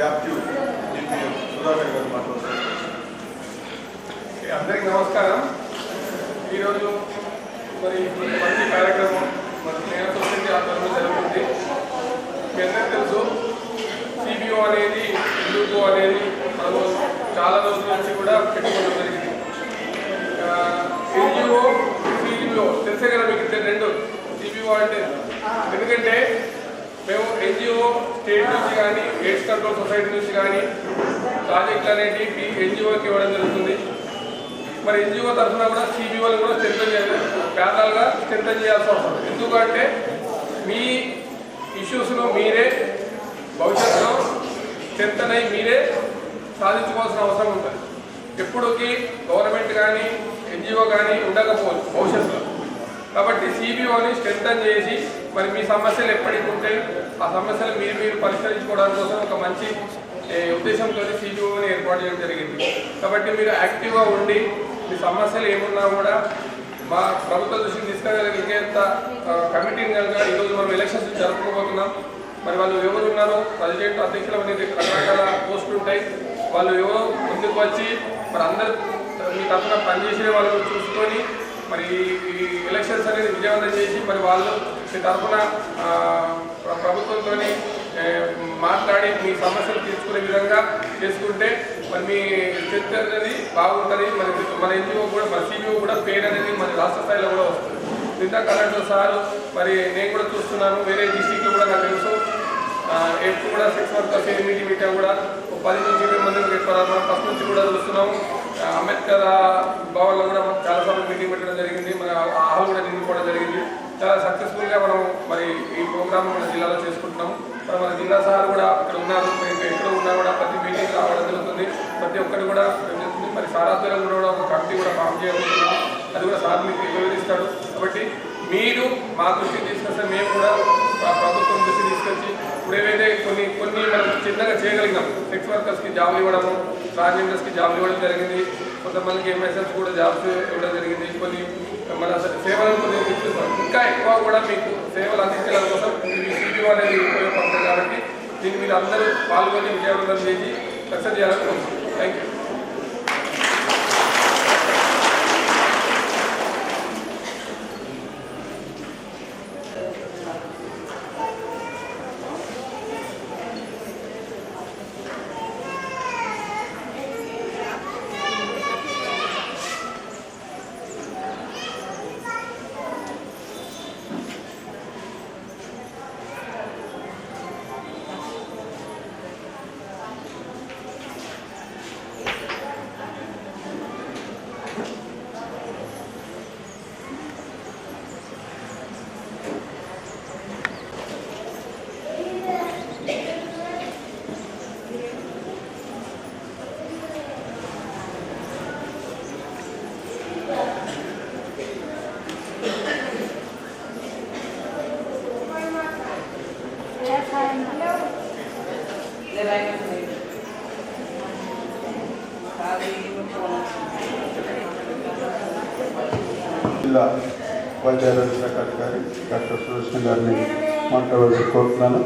యాప్ట్యూబ్ DPM Sudhakar గారు మాట్లాడుతున్నారు. అందరికీ నమస్కారం. ఈరోజు మరి మంచి కార్యక్రమం మన స్నేహ సొసైటీ ఆధ్వర్యంలో జరుగుతుంది. మీ అందరికీ తెలుసు సిబిఓ అనేది ఎందుకు అనేది మనము చాలా రోజుల నుంచి కూడా పెట్టుకోవడం జరిగింది. ఎన్జిఓ సిబిఓ తెలిసే కదా మీకు రెండు సిబిఓ అంటే? ఎందుకంటే మేము ఎన్జిఓ స్టేట్ నుంచి కానీ ఎయిడ్స్ కంట్రోల్ సొసైటీ నుంచి కానీ ప్రాజెక్టులు అనేవి ఎన్జిఓకి ఇవ్వడం జరుగుతుంది. మరి ఎన్జిఓ తరఫున కూడా సిబిఓలు కూడా స్ట్రెంథన్ చేయాలి. ప్యారల్గా స్ట్రెంథన్ చేయాల్సి వస్తుంది ఎందుకంటే మీ ఇష్యూస్ను మీరే భవిష్యత్తులో స్ట్రెంథన్ అయి మీరే సాధించుకోవాల్సిన అవసరం ఉంటుంది. ఎప్పుడుకి గవర్నమెంట్ కానీ ఎన్జిఓ కానీ ఉండకపోవచ్చు భవిష్యత్తులో. కాబట్టి సిబిఓని స్ట్రెంథన్ చేసి మరి మీ సమస్యలు ఎప్పటికి ఉంటాయి? ఆ సమస్యలు మీరు మీరు పరిష్కరించుకోవడం కోసం ఒక మంచి ఉద్దేశంతో సిబిఓని ఏర్పాటు చేయడం జరిగింది. కాబట్టి మీరు యాక్టివ్గా ఉండి మీ సమస్యలు ఏమున్నా కూడా మా ప్రభుత్వ దృష్టికి తీసుకెళ్ళగలిగేంత కమిటీని కనుక ఈరోజు మనం ఎలక్షన్స్ జరుపుకోబోతున్నాం. మరి వాళ్ళు ఎవరు ఉన్నారో ప్రెసిడెంట్ అధ్యక్షులు అనేది రకరకాల పోస్టులు ఉంటాయి. వాళ్ళు ఎవరో ముందుకు వచ్చి మరి అందరు మీ తరఫున పనిచేసే వాళ్ళు చూసుకొని మరి ఈ ఎలక్షన్స్ అనేది విజయవంతం చేసి మరి వాళ్ళు మీ తరఫున ప్రభుత్వంతో మాట్లాడి మీ సమస్యలు తీర్చుకునే విధంగా చేసుకుంటే మరి మీ చర్చ అనేది బాగుంటుంది. మరి మన ఎన్జిఓ కూడా మన సిబిఓ కూడా పేరు అనేది మన రాష్ట్ర స్థాయిలో కూడా వస్తుంది. మిగతా కలెక్టర్ సార్ మరి నేను కూడా చూస్తున్నాను. వేరే డిస్టిక్లో కూడా నాకు తెలుసు. ఎప్పుడు కూడా సిక్స్ వర్కర్స్ ఎనిమిది మీటర్ కూడా ఒక పది నుంచి ఇరవై మంది మనం ఫస్ట్ నుంచి కూడా చూస్తున్నాము. అంబేద్కర్ భవన్లో కూడా మనం చాలాసార్లు మీటింగ్ పెట్టడం జరిగింది. మన ఆ హాల్ కూడా నింపుకోవడం జరిగింది. చాలా సక్సెస్ఫుల్గా మనం మరి ఈ ప్రోగ్రామ్ మన జిల్లాలో చేసుకుంటున్నాము. మరి మన జిల్లా సార్ కూడా అక్కడ ఉన్నారు. ఎక్కడ ఉన్నా కూడా ప్రతి మీటింగ్ రావడం జరుగుతుంది. ప్రతి ఒక్కరు కూడా మరి సార్ కూడా ఒక కమిటీ కూడా ఫామ్ చేయబోతున్నాం అది కూడా సార్ మీకు వివరిస్తాడు. కాబట్టి మీరు మా దృష్టికి తీసుకొస్తే మేము కూడా ప్రభుత్వం దృష్టి తీసుకొచ్చి ఇప్పుడు ఏవైతే కొన్ని కొన్ని మనం చిన్నగా చేయగలిగినాం సెక్స్ వర్కర్స్కి జాబ్లు ఇవ్వడము ట్రాన్స్జెండర్స్కి జాబ్లు ఇవ్వడం జరిగింది కొంతమందికి ఎంఎస్ఎస్ కూడా జాబ్స్ ఇవ్వడం జరిగింది కొన్ని మన సేవలను కొన్ని ఇస్తున్నాం. ఇంకా ఎక్కువ కూడా మీకు సేవలు అందించడం కోసం ఈ సిబిఓ అనేది ఉపయోగపడుతుంది కాబట్టి దీన్ని మీరు అందరూ పాల్గొని విజయవంతం చేసి సక్సెస్ చేయాలని థ్యాంక్ యూ జిల్లా వైద్యారోగ్య శాఖ అధికారి డాక్టర్ సురేష్ గారిని మాట్లాడవలసి కోరుతున్నాను.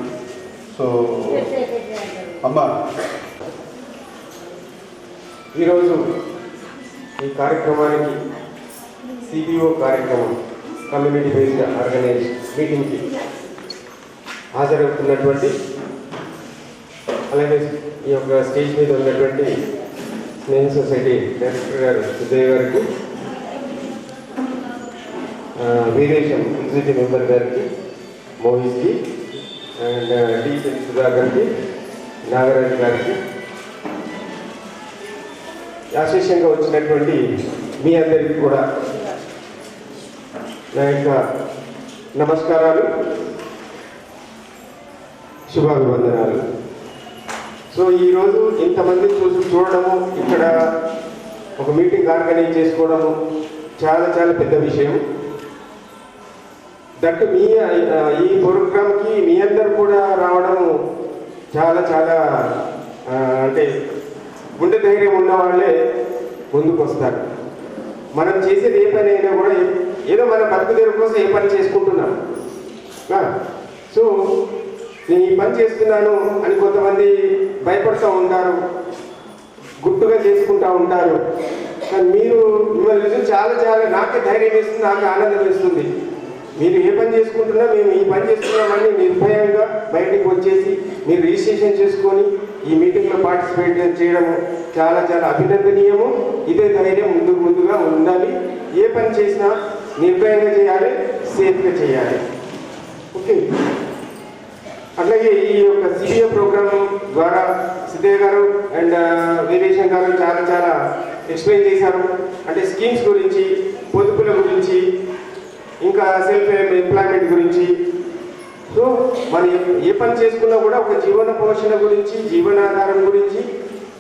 సో అమ్మ ఈరోజు ఈ కార్యక్రమానికి సిబిఓ కార్యక్రమం కమ్యూనిటీ బేస్డ్ ఆర్గనైజ్ మీటింగ్కి హాజరవుతున్నటువంటి అలాగే ఈ యొక్క స్టేజ్ మీద ఉన్నటువంటి స్నేహ సొసైటీ డైరెక్టర్ గారు సుజయ్ గారికి ఆ, ఎగ్జిక్యూటివ్ మెంబర్ గారికి మోహిష్కి అండ్ డి సుధాకర్కి నాగరాజు గారికి. అసోసియేషన్గా వచ్చినటువంటి మీ అందరికీ కూడా నా యొక్క నమస్కారాలు శుభాభివందనాలు. సో ఈరోజు ఇంతమంది చూసి చూడడము ఇక్కడ ఒక మీటింగ్ ఆర్గనైజ్ చేసుకోవడము చాలా చాలా పెద్ద విషయం. దట్ మీ ఈ ప్రోగ్రామ్కి మీ అందరు కూడా రావడం చాలా చాలా అంటే గుండె ధైర్యం ఉన్న వాళ్ళే ముందుకు వస్తారు మనం చేసేది ఏ పని అయినా కూడా ఏదో మన బతుకు కోసం ఏ పని చేసుకుంటున్నాం. సో నేను ఈ పని చేస్తున్నాను అని కొంతమంది భయపడుతూ ఉంటారు గుట్టుగా చేసుకుంటూ ఉంటారు. కానీ మీరు మిమ్మల్ని చాలా చాలా నాకే ధైర్యం వేస్తుంది నాకు ఆనందం వేస్తుంది. మీరు ఏ పని చేసుకుంటున్నా మేము ఈ పని చేస్తున్నామని నిర్భయంగా బయటకు వచ్చేసి మీరు రిజిస్ట్రేషన్ చేసుకొని ఈ మీటింగ్లో పార్టిసిపేట్ చేయడం చాలా చాలా అభినందనీయము. ఇదే ధైర్యం ముందుకు ముందుగా ఉండాలి. ఏ పని చేసినా నిర్భయంగా చేయాలి సేఫ్గా చేయాలి. ఓకే. అట్లాగే ఈ యొక్క సిబిఐ ప్రోగ్రామ్ ద్వారా సిద్ధయ్య గారు అండ్ వీరేషన్ గారు చాలా చాలా ఎక్స్ప్లెయిన్ చేశారు. అంటే స్కీమ్స్ గురించి పొదుపుల గురించి ఇంకా సెల్ఫ్ ఎంప్లాయ్మెంట్ గురించి. సో మనం ఏ- పని చేసుకున్నా కూడా ఒక జీవన పోషణ గురించి జీవనాధారం గురించి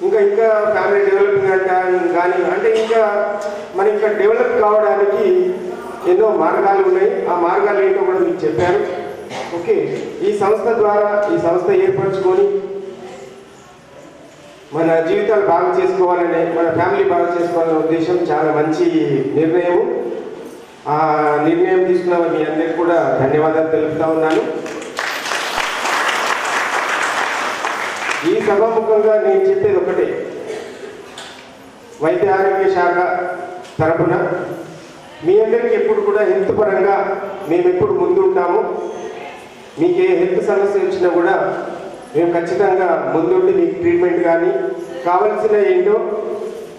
ఇంకా ఇంకా ఫ్యామిలీ డెవలప్మెంట్ కానీ అంటే ఇంకా మన ఇంకా డెవలప్ కావడానికి ఎన్నో మార్గాలు ఉన్నాయి. ఆ మార్గాలు ఏంటో కూడా మీకు చెప్పారు ఓకే ఈ సంస్థ ద్వారా ఈ సంస్థ ఏర్పరచుకొని మన జీవితాలు బాగా చేసుకోవాలనే మన ఫ్యామిలీ బాగా చేసుకోవాలనే ఉద్దేశం చాలా మంచి నిర్ణయం ఆ నిర్ణయం తీసుకున్న మీ అందరికి కూడా ధన్యవాదాలు తెలుపుతా ఉన్నాను. ఈ సభాముఖంగా నేను చెప్పేది ఒకటే. వైద్య ఆరోగ్య శాఖ తరపున మీ అందరికీ ఎప్పుడు కూడా హెల్త్ పరంగా మేము ఎప్పుడు ముందు ఉంటాము. మీకు ఏ హెల్త్ సమస్య వచ్చినా కూడా మేము ఖచ్చితంగా ముందుండి మీకు ట్రీట్మెంట్ కానీ కావలసిన ఏంటో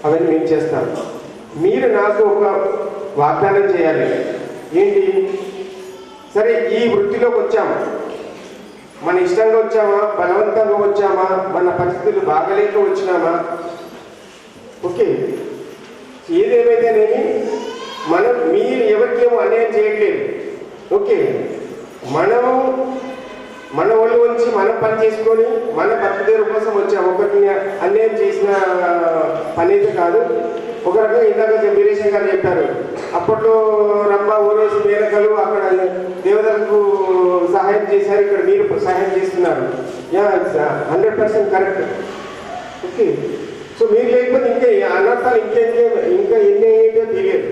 అవన్నీ మేము చేస్తాం మీరు నాకు ఒక వాగ్దానం చేయాలి. ఏంటి? సరే ఈ వృత్తిలోకి వచ్చాము మన ఇష్టంగా వచ్చామా? బలవంతంగా వచ్చామా? మన పరిస్థితులు బాగలేక వచ్చినామా? ఓకే. ఏదేమైతేనేమి మనం మీరు ఎవరికేమో అన్యాయం చేయట్లేదు. ఓకే. మనము మన ఒళ్ళు ఉంచి మనం పని చేసుకొని మన బతుకుదేరు కోసం వచ్చాము. ఒకరిని అన్యాయం చేసిన పని అయితే కాదు. ఒక రకంగా ఇందాక వీరేశం గారు చెప్పారు. అప్పట్లో రంభ ఊరేసి మేనకలు అక్కడ దేవతలకు సహాయం చేశారు. ఇక్కడ మీరు సహాయం చేస్తున్నారు. Yeah hundred percent correct. Okay. So మీరు లేకపోతే ఇంకా అనర్థాలు ఇంకేంటే ఇంకా ఎన్ని అయ్యేటో తెలియదు.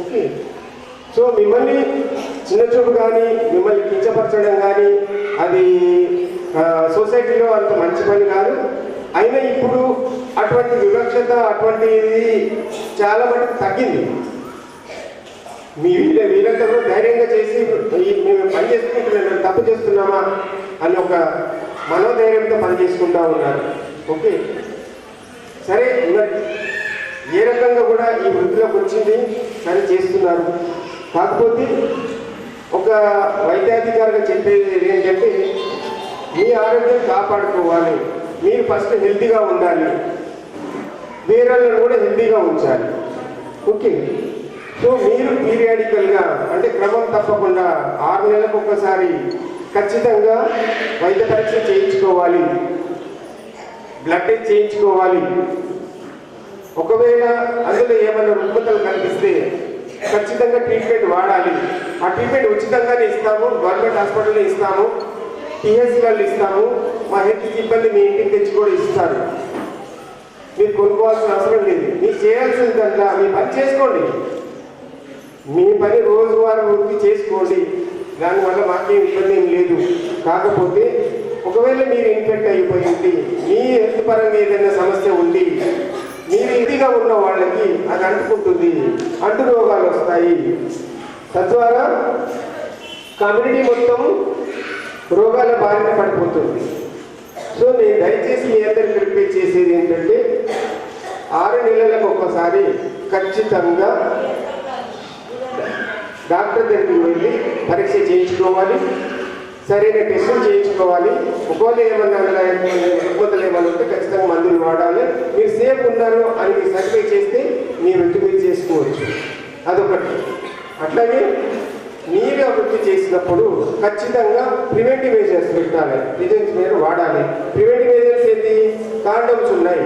ఓకే. సో మిమ్మల్ని చిన్న చూపు కానీ మిమ్మల్ని కించపరచడం కానీ అది సొసైటీలో అంత మంచి పని కాదు. అయినా ఇప్పుడు అటువంటి వివక్షత అటువంటిది చాలా మటుకు తగ్గింది. మీ వీళ్ళ వీళ్ళందరూ ధైర్యంగా చేసి మేము పని చేసుకుంటున్నాం తప్పు చేస్తున్నామా అని ఒక మనోధైర్యంతో పని చేసుకుంటా ఉన్నారు. ఓకే? సరే ఏ రకంగా కూడా ఈ వృద్ధిలోకి వచ్చింది? సరే చేస్తున్నారు. కాకపోతే ఒక వైద్యాధికారిగా చెప్పేది ఏంటంటే మీ ఆరోగ్యం కాపాడుకోవాలి. మీరు ఫస్ట్ హెల్తీగా ఉండాలి. వేరేళ్ళని కూడా హెల్తీగా ఉంచాలి. ఓకే? సో మీరు పీరియాడికల్గా అంటే క్రమం తప్పకుండా ఆరు నెలలకు ఒకసారి ఖచ్చితంగా వైద్య పరీక్ష చేయించుకోవాలి. బ్లడ్ టెస్ట్ చేయించుకోవాలి. ఒకవేళ అందులో ఏమైనా రుగ్మతలు కనిపిస్తే ఖచ్చితంగా ట్రీట్మెంట్ వాడాలి. ఆ ట్రీట్మెంట్ ఉచితంగానే ఇస్తాము గవర్నమెంట్ హాస్పిటల్లో ఇస్తాము. పిహెచ్లలో ఇస్తాము మా హెడ్ సిబ్బంది మీ ఇంటికి తెచ్చి కూడా ఇస్తారు. మీరు కొనుక్కోవాల్సిన అవసరం లేదు. మీరు చేయాల్సిందంతా మీ పని చేసుకోండి. మీ పని రోజువారీ వృత్తి చేసుకోండి. దానివల్ల మాకేం ఇబ్బంది ఏం లేదు. కాకపోతే ఒకవేళ మీరు ఇన్ఫెక్ట్ అయిపోయింది మీ హెల్త్ పరంగా ఏదైనా సమస్య ఉంది మీరు ఇదిగా ఉన్న వాళ్ళకి అది అంటుకుంటుంది. అంటు రోగాలు వస్తాయి. తద్వారా కమ్యూనిటీ మొత్తం రోగాల బారిన పడిపోతుంది. సో నేను దయచేసి మీ అందరికి రిపీట్ చేసేది ఏంటంటే ఆరు నెలలకు ఒక్కసారి ఖచ్చితంగా డాక్టర్ దగ్గరికి వెళ్ళి పరీక్ష చేయించుకోవాలి. సరైన టెస్టులు చేయించుకోవాలి. ఒకవేళ ఏమన్నా రుగ్మతలు ఏమన్నా ఉంటే ఖచ్చితంగా మందులు వాడాలి. మీరు సేఫ్ ఉన్నారు అని మీరు చేస్తే మీరు వృత్తి మీరు చేసుకోవచ్చు. అదొకటి. అట్లాగే నీవే అభివృద్ధి చేసినప్పుడు ఖచ్చితంగా ప్రివెంటివ్ మెజర్స్ పెట్టాలి డిజైన్స్ మీరు వాడాలి. ప్రివెంటివ్ మెజర్స్ ఏంటి? కాండమ్స్ ఉన్నాయి.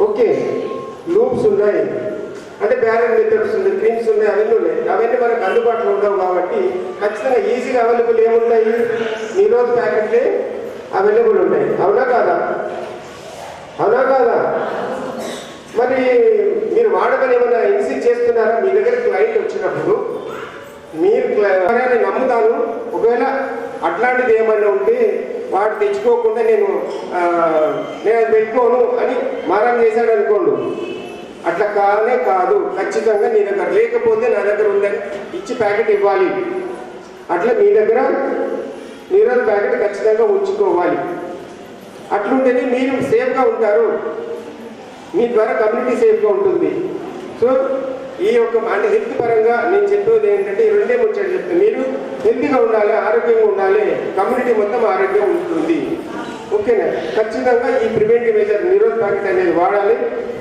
ఓకే. లూప్స్ ఉన్నాయి. అంటే బ్యారల్ మెథడ్స్ ఉన్నాయి క్రీమ్స్ ఉన్నాయి అవన్నీ ఉన్నాయి. అవన్నీ మనకు అందుబాటులో ఉండవు కాబట్టి ఖచ్చితంగా ఈజీగా అవైలబుల్ ఏముంటాయి రోజు ప్యాకెట్లే అవైలబుల్ ఉన్నాయి. అవునా కాదా? అవునా కాదా? మరి మీరు వాడమని ఏమైనా ఇన్సిస్ట్ చేస్తున్నారా? మీ దగ్గర క్లయింట్ వచ్చినప్పుడు మీరు ఎవరైనా నేను నమ్ముతాను ఒకవేళ అట్లాంటిది ఏమైనా ఉంటే వాడు తెచ్చుకోకుండా నేను నేను అది పెట్టుకోను అని మారం చేశాడు అనుకోండు. అట్లా కానే కాదు ఖచ్చితంగా నీ దగ్గర లేకపోతే నా దగ్గర ఉందని ఇచ్చి ప్యాకెట్ ఇవ్వాలి. అట్లా మీ దగ్గర నీరోజు ప్యాకెట్ ఖచ్చితంగా ఉంచుకోవాలి. అట్లుంటేనే మీరు సేఫ్గా ఉంటారు. మీ ద్వారా కమ్యూనిటీ సేఫ్గా ఉంటుంది. సో ఈ యొక్క అంటే హెల్త్ పరంగా నేను చెప్పేది ఏంటంటే ఈ రెండే ముచ్చట చెప్తాను. మీరు హెల్తీగా ఉండాలి ఆరోగ్యంగా ఉండాలి కమ్యూనిటీ మొత్తం ఆరోగ్యం ఉంటుంది. ఓకేనా? ఖచ్చితంగా ఈ ప్రివెంటివ్ మెజర్ నిరోధ ప్యాకెట్ అనేది వాడాలి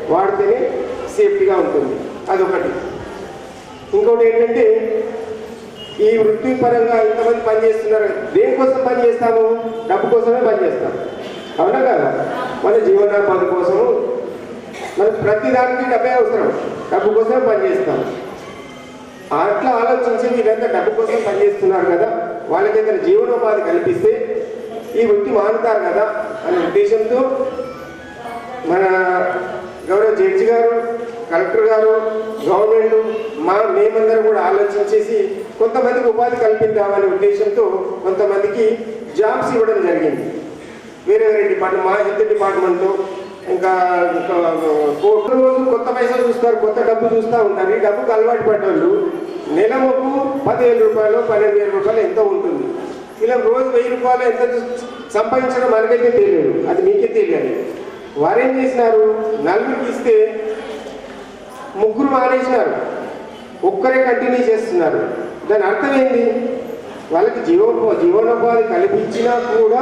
వాడితేనే సేఫ్టీగా ఉంటుంది. అదొకటి. ఇంకోటి ఏంటంటే ఈ వృత్తి పరంగా ఇంతమంది పనిచేస్తున్నారు దేనికోసం పని చేస్తాము? డబ్బు కోసమే పని చేస్తాం. అవునా కదా? మన జీవనోపాధి కోసము మనకు ప్రతి దానికి డబ్బే అవసరం. డబ్బు కోసమే పనిచేస్తాం అట్లా ఆలోచించి వీళ్ళంతా డబ్బు కోసం పనిచేస్తున్నారు కదా వాళ్ళకి ఏదైనా జీవనోపాధి కల్పిస్తే ఈ వృత్తి మానుతారు కదా అనే ఉద్దేశంతో మన గౌరవ జడ్జి గారు కలెక్టర్ గారు గవర్నమెంట్ మా మేమందరం కూడా ఆలోచించేసి కొంతమందికి ఉపాధి కల్పిద్దామనే ఉద్దేశంతో కొంతమందికి జాబ్స్ ఇవ్వడం జరిగింది. వేరే వేరే డిపార్ట్మెంట్ మా హెల్త్ డిపార్ట్మెంట్లో ఇంకా రోజు కొత్త పైసలు చూస్తారు కొత్త డబ్బు చూస్తూ ఉంటారు. ఈ డబ్బుకు అలవాటు పడ్డోళ్ళు నెలకు పదివేల రూపాయలు పన్నెండు వేల రూపాయలు ఎంతో ఉంటుంది. ఇలా రోజు వెయ్యి రూపాయలు ఎంత సంపాదించడం మనకైతే తెలియదు. అది మీకే తెలియాలి. వారు ఏం చేసినారు? నలుగురికి ఇస్తే ముగ్గురు మానేసినారు. ఒక్కరే కంటిన్యూ చేస్తున్నారు. దాని అర్థం ఏంటి వాళ్ళకి జీవనోపా జీవనోపాధి కల్పించినా కూడా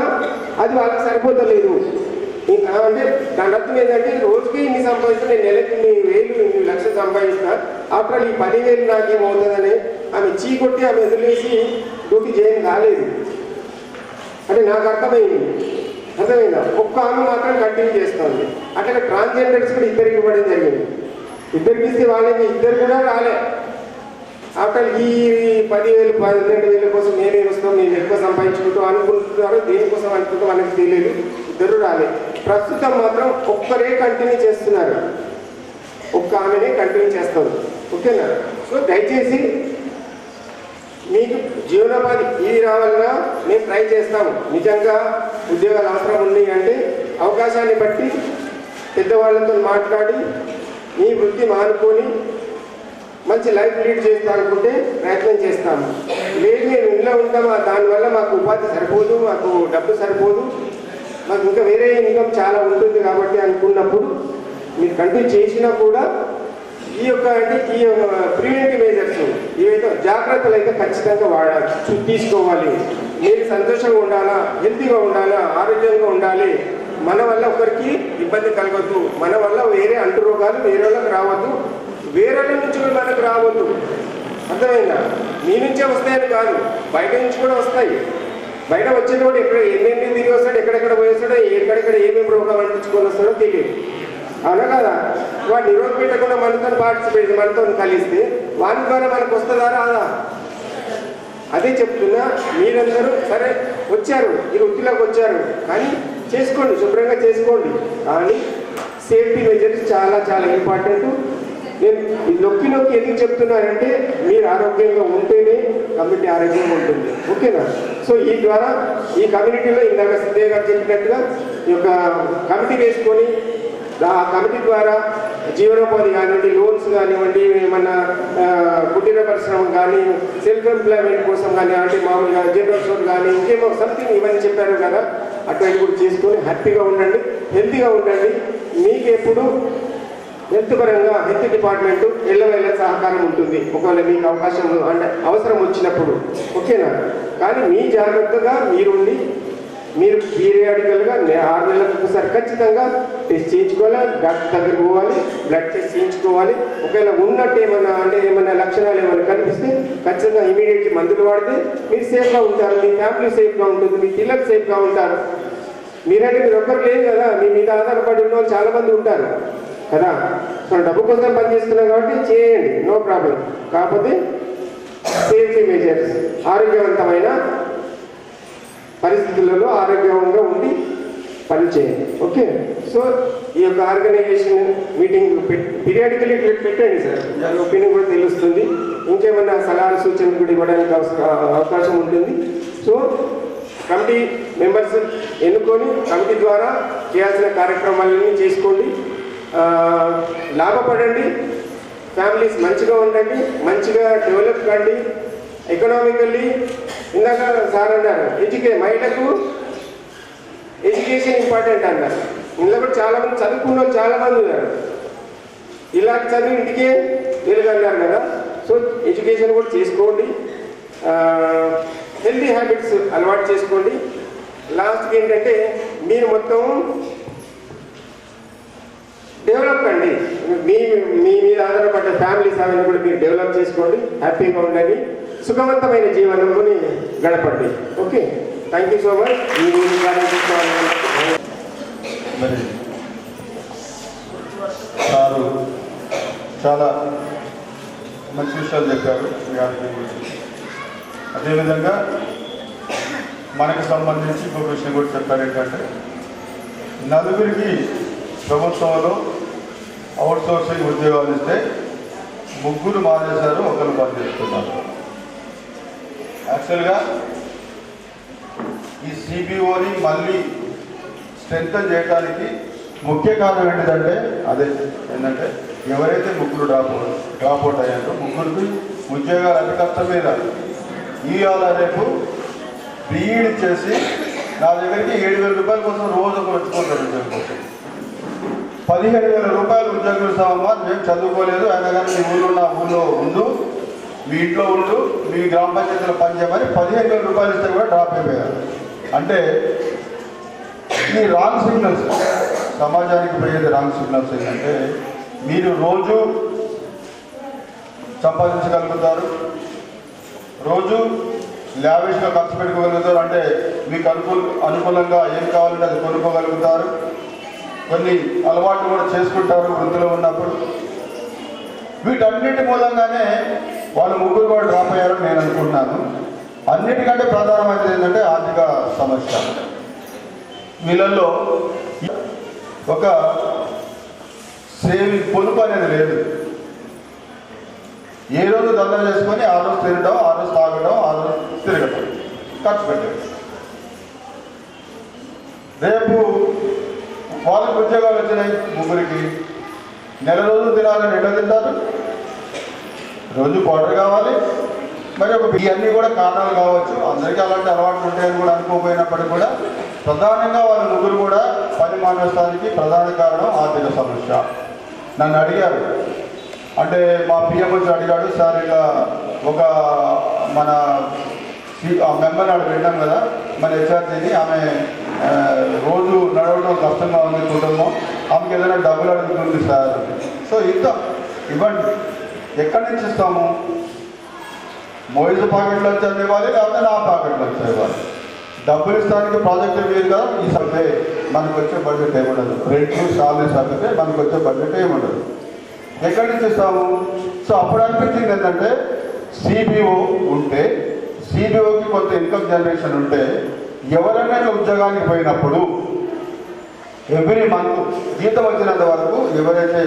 అది వాళ్ళకి సరిపోతలేదు. అంటే దాని అర్థం ఏంటంటే రోజుకి ఇన్ని సంపాదిస్తా నేను నెలకి ఇన్ని వేలు ఇన్ని లక్షలు సంపాదిస్తా ఆఫ్టర్ ఈ పదివేలు నాకేమవుతుందని ఆమె చీకొట్టి ఆమె వదిలేసి డ్యూటీ చేయని కాలేదు అంటే నాకు అర్థమైంది. అర్థమైందా? ఒక్క ఆమె మాత్రం కంటిన్యూ చేస్తుంది. అట్లా ట్రాన్స్జెండర్స్ కూడా ఇద్దరికి ఇవ్వడం జరిగింది. ఇద్దరికి ఇస్తే వాళ్ళకి ఇద్దరు కూడా రాలే. ఆఫ్టర్ ఈ పదివేలు పన్నెండు వేల కోసం నేనే వస్తాం నేను ఎక్కువ సంపాదించుకుంటూ అనుకుంటున్నారు దేనికోసం అనుకుంటాం అనేది తెలియదు. ఇద్దరు రాలే. ప్రస్తుతం మాత్రం ఒక్కరే కంటిన్యూ చేస్తున్నారు. ఒక్క ఆమెనే కంటిన్యూ చేస్తారు ఓకేనా? సో దయచేసి మీకు జీవనోపాధి ఇది రావాలన్నా మేము ట్రై చేస్తాము నిజంగా ఉద్యోగాలు అవసరం ఉన్నాయి అంటే అవకాశాన్ని బట్టి పెద్దవాళ్ళతో మాట్లాడి మీ వృత్తి మానుకొని మంచి లైఫ్ లీడ్ చేస్తా అనుకుంటే ప్రయత్నం చేస్తాము లేదు మేము ఇంట్లో ఉంటామా? దానివల్ల మాకు ఉపాధి సరిపోదు మాకు డబ్బు సరిపోదు. మాకు ఇంకా వేరే ఇన్కమ్ చాలా ఉంటుంది కాబట్టి అనుకున్నప్పుడు మీరు కంటిన్యూ చేసినా కూడా ఈ యొక్క అంటే ఈ ప్రివెంటివ్ మెజర్స్ ఏవైతే జాగ్రత్తలు అయితే ఖచ్చితంగా వాడాలి తీసుకోవాలి. మీరు సంతోషంగా ఉండాలా హెల్తీగా ఉండాలా ఆరోగ్యంగా ఉండాలి. మన వల్ల ఒకరికి ఇబ్బంది కలగద్దు. మన వల్ల వేరే అంటు రోగాలు వేరే వాళ్ళకి రావద్దు. వేరే వాళ్ళ నుంచి కూడా మనకు రావద్దు. అర్థమైందా? మీ నుంచే వస్తాయని కాదు. బయట నుంచి కూడా వస్తాయి. బయట వచ్చేది కూడా ఎక్కడ ఎన్నెన్ని తిరిగి వస్తాడు ఎక్కడెక్కడ పోయేస్తాడో ఎక్కడెక్కడ ఏమేమి రోగాలు అంటించుకొని వస్తాడో తెలియదు అవునా కదా? వాడు నిరోధ పెట్టకుండా మనతో పార్టిసిపేట్ మనతో కలిస్తే వాని ద్వారా మనకు వస్తుందా రాదా? అదే చెప్తున్నా మీరందరూ సరే వచ్చారు ఈ వృత్తిలోకి వచ్చారు కానీ చేసుకోండి శుభ్రంగా చేసుకోండి. కానీ సేఫ్టీ మెజర్స్ చాలా చాలా ఇంపార్టెంట్ నేను ఈ నొక్కి నొక్కి ఎందుకు చెప్తున్నానంటే మీరు ఆరోగ్యంగా ఉంటేనే కమ్యూనిటీ ఆరోగ్యంగా ఉంటుంది. ఓకేనా? సో ఈ ద్వారా ఈ కమ్యూనిటీలో ఇందాక సిద్ధయ్య గారు చెప్పినట్టుగా ఈ యొక్క కమిటీ వేసుకొని ఆ కమిటీ ద్వారా జీవనోపాధి కానివ్వండి లోన్స్ కానివ్వండి ఏమన్నా కుటీర పరిశ్రమ కానీ సెల్ఫ్ ఎంప్లాయ్మెంట్ కోసం కానివ్వండి మామూలుగా జనరల్ స్టోర్ కానీ ఇంకేమో సంథింగ్ ఇవన్నీ చెప్పారు కదా అటువంటి కూడా చేసుకొని హ్యాపీగా ఉండండి హెల్తీగా ఉండండి. మీకు ఎప్పుడు హెల్త్ పరంగా హెల్త్ డిపార్ట్మెంట్ ఎల్లవేళ సహకారం ఉంటుంది. ఒకవేళ మీకు అవకాశం అంటే అవసరం వచ్చినప్పుడు ఓకేనా? కానీ మీ జాగ్రత్తగా మీరుండి మీరు పీరియాడికల్గా ఆరు నెలలకు ఒకసారి ఖచ్చితంగా టెస్ట్ చేయించుకోవాలి డాక్టర్ దగ్గరికి పోవాలి బ్లడ్ టెస్ట్ చేయించుకోవాలి. ఒకవేళ ఉన్నట్టు ఏమైనా అంటే ఏమైనా లక్షణాలు ఏమైనా కనిపిస్తే ఖచ్చితంగా ఇమీడియట్లీ మందులు వాడితే మీరు సేఫ్గా ఉంటారు మీ ఫ్యామిలీ సేఫ్గా ఉంటుంది మీ పిల్లలు సేఫ్గా ఉంటారు. మీరంటే మీరు ఒక్కరు లేదు కదా మీ మీద ఆధారపడి ఉన్న వాళ్ళు చాలా మంది ఉంటారు. కదా? సో డబ్బు కోసం పనిచేస్తున్నాం కాబట్టి చేయండి నో ప్రాబ్లం కాకపోతే సేఫ్టీ మెజర్స్ ఆరోగ్యవంతమైన పరిస్థితులలో ఆరోగ్యంగా ఉండి పనిచేయండి ఓకే? సో ఈ యొక్క ఆర్గనైజేషన్ మీటింగ్ పీరియాడికల్ పెట్టండి సార్. దాని ఒపీనియన్ కూడా తెలుస్తుంది. ఇంకేమైనా సలహాలు సూచనలు కూడా ఇవ్వడానికి అవస- అవకాశం ఉంటుంది. సో కమిటీ మెంబర్స్ ఎన్నుకొని కమిటీ ద్వారా చేయాల్సిన కార్యక్రమాలన్నీ చేసుకోండి. లాభపడండి ఫ్యామిలీస్ మంచిగా ఉండండి మంచిగా డెవలప్ కండి ఎకనామికల్లీ ఇందాక సార్ అన్నారు ఎడ్యుకే మహిళకు ఎడ్యుకేషన్ ఇంపార్టెంట్ అన్నారు. ఇందులో కూడా చాలామంది చదువుకున్న వాళ్ళు చాలామంది ఉన్నారు. ఇలా చదివి ఇంటికే వెలుగన్నారు కదా. సో ఎడ్యుకేషన్ కూడా చేసుకోండి. హెల్తీ హ్యాబిట్స్ అలవాటు చేసుకోండి. లాస్ట్కి ఏంటంటే మీరు మొత్తం డెవలప్ అండి. మీ మీ మీద ఆధారపడ్డ ఫ్యామిలీస్ అవన్నీ కూడా మీరు డెవలప్ చేసుకోండి హ్యాపీగా ఉండండి సుఖవంతమైన జీవనముని గడపండి. Okay? Thank you so much మీ మరి సారు చాలా మంచి విషయాలు చెప్పారు ఈ ఆరోగ్యం గురించి. అదేవిధంగా మనకు సంబంధించి ఇంకొక విషయం కూడా చెప్పారు ఏంటంటే నలుగురికి ప్రభుత్వంలో అవుట్ సోర్సింగ్ ఉద్యోగాలు ఇస్తే ముగ్గురు మానేశారు ఒకరు పనిచేస్తున్నారు. యాక్చువల్గా ఈ సిబిఓని మళ్ళీ స్ట్రెంగ్ చేయడానికి ముఖ్య కారణం ఏంటిదంటే అదే ఏంటంటే ఎవరైతే ముగ్గురు డ్రాప్ డ్రాప్ అవుట్ అయ్యారో ముగ్గురికి ఉద్యోగాలు అతి కష్టం మీద ఇవాళ రేపు బీఈడి చేసి నా దగ్గరికి ఏడు వేల రూపాయల కోసం రోజు ఒక వచ్చుకుంటారు ఉద్యోగం కోసం పదిహేడు వేల రూపాయలు ఉద్యోగం ఇస్తామమ్మా మేము చదువుకోలేదు. అయినా కానీ మీ ఊళ్ళో నా ఊళ్ళో ఉండు మీ ఇంట్లో ఉండు మీ గ్రామ పంచాయతీలో పనిచేయమని పదిహేను వేల రూపాయలు ఇస్తే కూడా డ్రాప్ అయిపోయారు. అంటే ఈ రాంగ్ సిగ్నల్స్ సమాజానికి పోయేది రాంగ్ సిగ్నల్స్ ఏంటంటే మీరు రోజు సంపాదించగలుగుతారు రోజు లావిష్గా ఖర్చు పెట్టుకోగలుగుతారు అంటే మీకు అనుకూల అనుకూలంగా ఏం కావాలంటే అది కొనుక్కోగలుగుతారు. కొన్ని అలవాట్లు కూడా చేసుకుంటారు వృద్ధిలో ఉన్నప్పుడు. వీటన్నిటి మూలంగానే వాళ్ళు ముగ్గురు కూడా డ్రాప్ అయ్యారని నేను అనుకుంటున్నాను. అన్నిటికంటే ప్రధానమైనది ఏంటంటే ఆర్థిక సమస్య. వీళ్ళల్లో ఒక సేవింగ్ పొదుపు అనేది లేదు. ఏ రోజు దండం చేసుకొని ఆ రోజు తినడం ఆ రోజు తాగడం ఆ రోజు తిరగడం. ఖర్చు పెట్టడం రేపు వాళ్ళకి ఉద్యోగాలు వచ్చినాయి ముగ్గురికి. నెల రోజులు తినాలని ఎట్లా తింటారు? రోజు పౌడర్ కావాలి. మరి ఒక ఇవన్నీ కూడా కారణాలు కావచ్చు. అందరికీ అలాంటి అలవాట్లు ఉంటాయని కూడా అనుకోపోయినప్పటికీ కూడా ప్రధానంగా వాళ్ళ ముగ్గురు కూడా పని మానేస్తానికి ప్రధాన కారణం ఆర్థిక సమస్య. నన్ను అడిగారు. అంటే మా పిఎం వచ్చి అడిగాడు సార్ ఇలా ఒక మన ఆ మెంబర్ నాడు వింటాం కదా మన హెచ్ఆర్జీని ఆమె రోజు నడవడం కష్టంగా ఉంది కుటుంబం. ఆమెకి ఏదైనా డబ్బులు అడుగుతుంది సార్. సో ఇంత ఇవ్వండి. ఎక్కడి నుంచి ఇస్తాము? మోయిజు పాకెట్లో వచ్చి ఇవ్వాలి లేకపోతే నా పాకెట్లో వచ్చి ఇవ్వాలి? డబ్బులు ఇస్తానికి ప్రాజెక్ట్ లేదు కదా ఈ సభ్యే. మనకు వచ్చే బడ్జెట్ ఏముండదు. రెంట్లు సాలరీ సభ్యతే మనకు వచ్చే బడ్జెట్ ఏముండదు. ఎక్కడి నుంచి ఇస్తాము? సో అప్పుడు అనిపించింది ఏంటంటే సిబిఓ ఉంటే సిబిఓకి కొంత ఇన్కమ్ జనరేషన్ ఉంటే ఎవరైనా ఉద్యోగానికి పోయినప్పుడు ఎవ్రీ మంత్ జీతం వచ్చినంత వరకు ఎవరైతే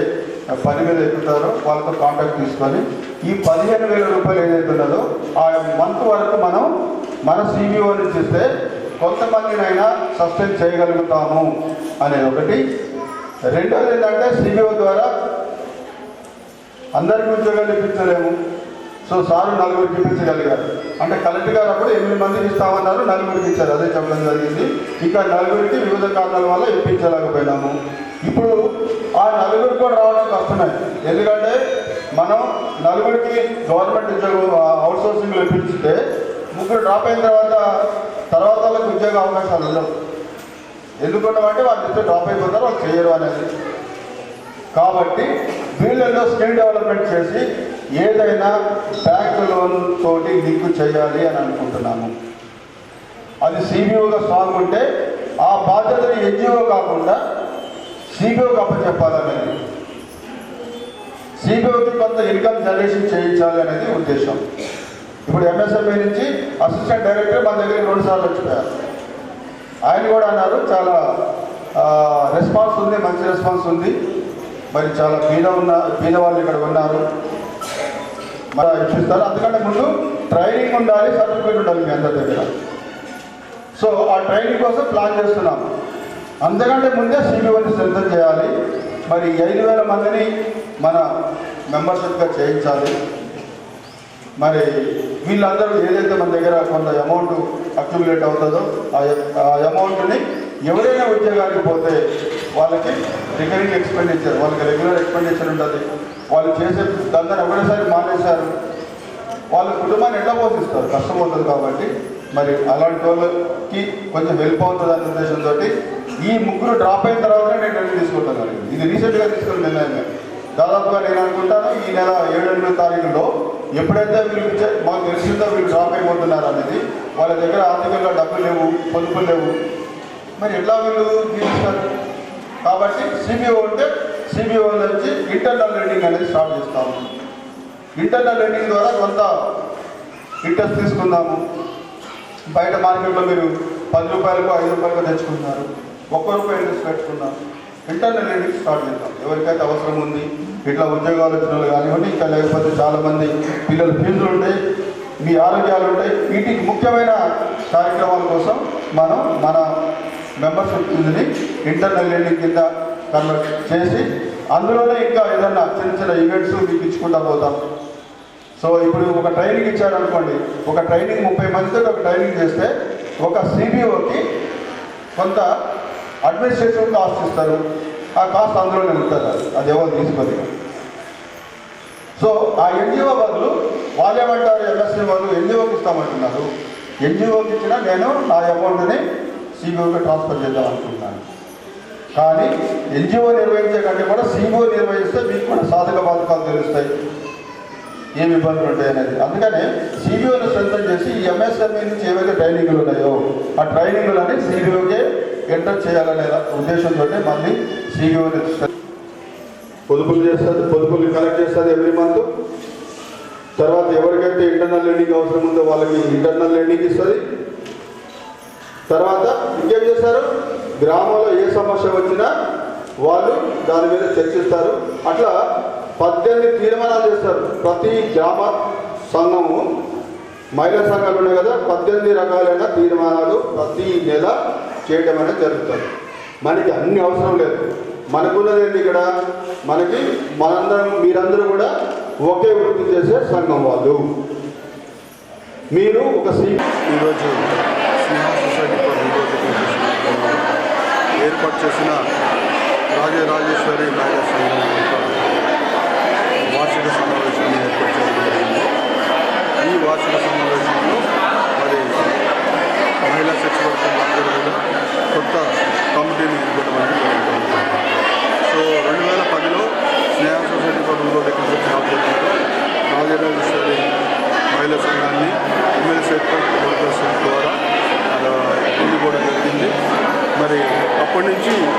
పని మీద ఎక్కుతారో వాళ్ళతో కాంటాక్ట్ తీసుకొని ఈ పదిహేను వేల రూపాయలు ఏదైతే ఉన్నదో ఆ మంత్ వరకు మనం మన సీబీఓని నుంచి ఇస్తే కొంతమందినైనా సస్టైన్ చేయగలుగుతాము అనేది ఒకటి. రెండోది ఏంటంటే సీబీఓ ద్వారా అందరికీ ఉద్యోగాలు ఇప్పించలేము. సో సారు నలుగురికి ఇప్పించగలిగారు. అంటే కలెక్టర్ గారు అప్పుడు ఎనిమిది మందికి ఇస్తామన్నారు నలుగురికి ఇచ్చారు. అదే చెప్పడం జరిగింది. ఇంకా నలుగురికి వివిధ కారణాల వల్ల ఇప్పించలేకపోయినాము. ఇప్పుడు ఆ నలుగురు కూడా రావడం కష్టమే ఎందుకంటే మనం నలుగురికి గవర్నమెంట్ ఉద్యోగం అవుట్ సోర్సింగ్లో ఇప్పించితే ముగ్గురు డ్రాప్ అయిన తర్వాత తర్వాత వాళ్ళకి ఉద్యోగ అవకాశాలు ఉండవు. ఎందుకున్నామంటే వాళ్ళు ఇద్దరు డ్రాప్ అయిపోతారు వాళ్ళు చేయరు అనేది. కాబట్టి వీళ్ళల్లో స్కిల్ డెవలప్మెంట్ చేసి ఏదైనా బ్యాంక్ లోన్ తోటి లింక్ చేయాలి అని అనుకుంటున్నాము. అది సిబిఓగా స్ట్రాంగ్ ఉంటే ఆ బాధ్యతని ఎన్జిఓ కాకుండా సిబిఓకి అప్పచెప్పాలనేది. సిబిఓకి కొంత ఇన్కమ్ జనరేషన్ చేయించాలి అనేది ఉద్దేశం. ఇప్పుడు ఎంఎస్ఎంఈ నుంచి అసిస్టెంట్ డైరెక్టర్ మా దగ్గర రెండు సార్లు వచ్చిపోయారు. ఆయన కూడా అన్నారు చాలా రెస్పాన్స్ ఉంది మంచి రెస్పాన్స్ ఉంది. మరి చాలా పీద ఉన్న పీద వాళ్ళు ఇక్కడ ఉన్నారు. మరి ఇప్పిస్తారు అందుకంటే ముందు ట్రైనింగ్ ఉండాలి సర్టిఫికేట్ ఉండాలి మీ అందరి దగ్గర. సో ఆ ట్రైనింగ్ కోసం ప్లాన్ చేస్తున్నాం. అంతకంటే ముందే సిబిఓని సిద్ధం చేయాలి. మరి ఐదు వేల మందిని మన మెంబర్షిప్గా చేయించాలి. మరి వీళ్ళందరూ ఏదైతే మన దగ్గర కొంత అమౌంట్ అక్యుములేట్ అవుతుందో ఆ ఆ అమౌంట్ని ఎవరైనా ఉద్యోగానికి పోతే వాళ్ళకి రికరింగ్ ఎక్స్పెండిచర్ వాళ్ళకి రెగ్యులర్ ఎక్స్పెండిచర్ ఉంటుంది. వాళ్ళు చేసే దాని ఒకటేసారి మానేశారు. వాళ్ళ కుటుంబాన్ని ఎట్లా పోషిస్తారు? కష్టం ఉంటుంది కాబట్టి. మరి అలాంటి వాళ్ళకి కొంచెం హెల్ప్ అవుతుంది అనే ఉద్దేశంతో ఈ ముగ్గురు డ్రాప్ అయిన తర్వాత నేను నిర్ణయం తీసుకుంటాను ఇది రీసెంట్గా తీసుకున్న నిర్ణయం దాదాపుగా నేను అనుకుంటాను ఈ నెల ఏడు ఎనిమిది తారీఖులో ఎప్పుడైతే వీళ్ళు మాకు తెలిసిందో వీళ్ళు డ్రాప్ అయిపోతున్నారు అనేది వాళ్ళ దగ్గర ఆర్థికంగా డబ్బులు లేవు పొదుపులు లేవు. మరి ఎట్లా వీళ్ళు తీసుకుంటారు? కాబట్టి సిబిఓ ఉంటే సిబిఓ నుంచి ఇంటర్నల్ లెర్నింగ్ అనేది స్టార్ట్ చేస్తాము. ఇంటర్నల్ లెర్నింగ్ ద్వారా కొంత ఇంట్రెస్ట్ తీసుకుందాము. బయట మార్కెట్లో మీరు పది రూపాయలకు ఐదు రూపాయలకు తెచ్చుకుంటున్నారు. ఒక్క రూపాయి ఇంట్రెస్ట్ పెట్టుకుందాం. ఇంటర్నల్ లెర్నింగ్ స్టార్ట్ చేద్దాం. ఎవరికైతే అవసరం ఉంది ఇట్లా ఉద్యోగాలు వచ్చిన కానివ్వండి ఇంకా లేకపోతే చాలామంది పిల్లల ఫీజులు ఉంటాయి మీ ఆరోగ్యాలు ఉంటాయి వీటికి ముఖ్యమైన కార్యక్రమాల కోసం మనం మన మెంబర్షిప్ ఇంటర్నల్ లెర్నింగ్ కింద కన్వర్ట్ చేసి అందులోనే ఇంకా ఏదన్నా చిన్న చిన్న ఈవెంట్స్ మీకు ఇచ్చుకుంటా పోతాం. సో ఇప్పుడు ఒక ట్రైనింగ్ ఇచ్చారనుకోండి. ఒక ట్రైనింగ్ ముప్పై మందితో ఒక ట్రైనింగ్ చేస్తే ఒక సిబిఓకి కొంత అడ్మినిస్ట్రేషన్ కాస్ట్ ఇస్తారు. ఆ కాస్ట్ అందులోనే ఉంటుంది అది. ఎవరు తీసుకొని సో ఆ ఎన్జిఓ బదులు వాళ్ళేమంటారు ఎంఎస్సీ వాళ్ళు ఎన్జిఓకి ఇస్తామంటున్నారు. ఎన్జిఓకి ఇచ్చిన నేను నా అమౌంట్ని సిబిఓకి ట్రాన్స్ఫర్ చేద్దాం అనుకుంటున్నాను. కానీ ఎన్జిఓ నిర్వహించే కంటే కూడా సిబిఓ నిర్వహిస్తే మీకు కూడా సాధక బాధకాలు తెలుస్తాయి. ఏమి ఇబ్బందులు ఉంటాయి అనేది. అందుకనే సిబిఓని సొంతం చేసి ఈ ఎంఎస్ఎంఈ నుంచి ఏవైతే ట్రైనింగ్లు ఉన్నాయో ఆ ట్రైనింగ్లని సిబిఓకే ఎంటర్ చేయాలనే ఉద్దేశంతో మళ్ళీ సిబిఓని పొదుపులు చేస్తుంది పొదుపులు కలెక్ట్ చేస్తుంది ఎవ్రీ మంత్ తర్వాత ఎవరికైతే ఇంటర్నల్ లెర్నింగ్ అవసరం ఉందో వాళ్ళకి ఇంటర్నల్ లెర్నింగ్ ఇస్తుంది. తర్వాత ఇంకేం చేస్తారు? గ్రామంలో ఏ సమస్య వచ్చినా వాళ్ళు దాని మీద చర్చిస్తారు. అట్లా పద్దెనిమిది తీర్మానాలు చేస్తారు. ప్రతి గ్రామ సంఘము మహిళా సంఘాలు ఉన్నాయి కదా పద్దెనిమిది రకాలైన తీర్మానాలు ప్రతి నెల చేయడం అనేది జరుగుతుంది. మనకి అన్ని అవసరం లేదు. మనకున్నది ఏంటి ఇక్కడ? మనకి మనందరం మీరందరూ కూడా ఒకే వృత్తి చేసే సంఘం వాళ్ళు. మీరు ఒక సీ ఈరోజు స్నేహ సొసైటీ ఏర్పాటు చేసిన రాజరాజేశ్వరి మహిళా సంఘం యొక్క వార్షిక సమావేశాన్ని ఏర్పాటు చేయడం జరిగింది. ఈ వార్షిక సమావేశంలో మరి మహిళా సెక్స్ వర్కర్లు కొత్త కమిటీని ఇవ్వడం అనేది సో రెండు వేల పదిలో Sneha society for rural economic Rajarajeswari మహిళా సంఘాన్ని ఎమ్మెల్యే do.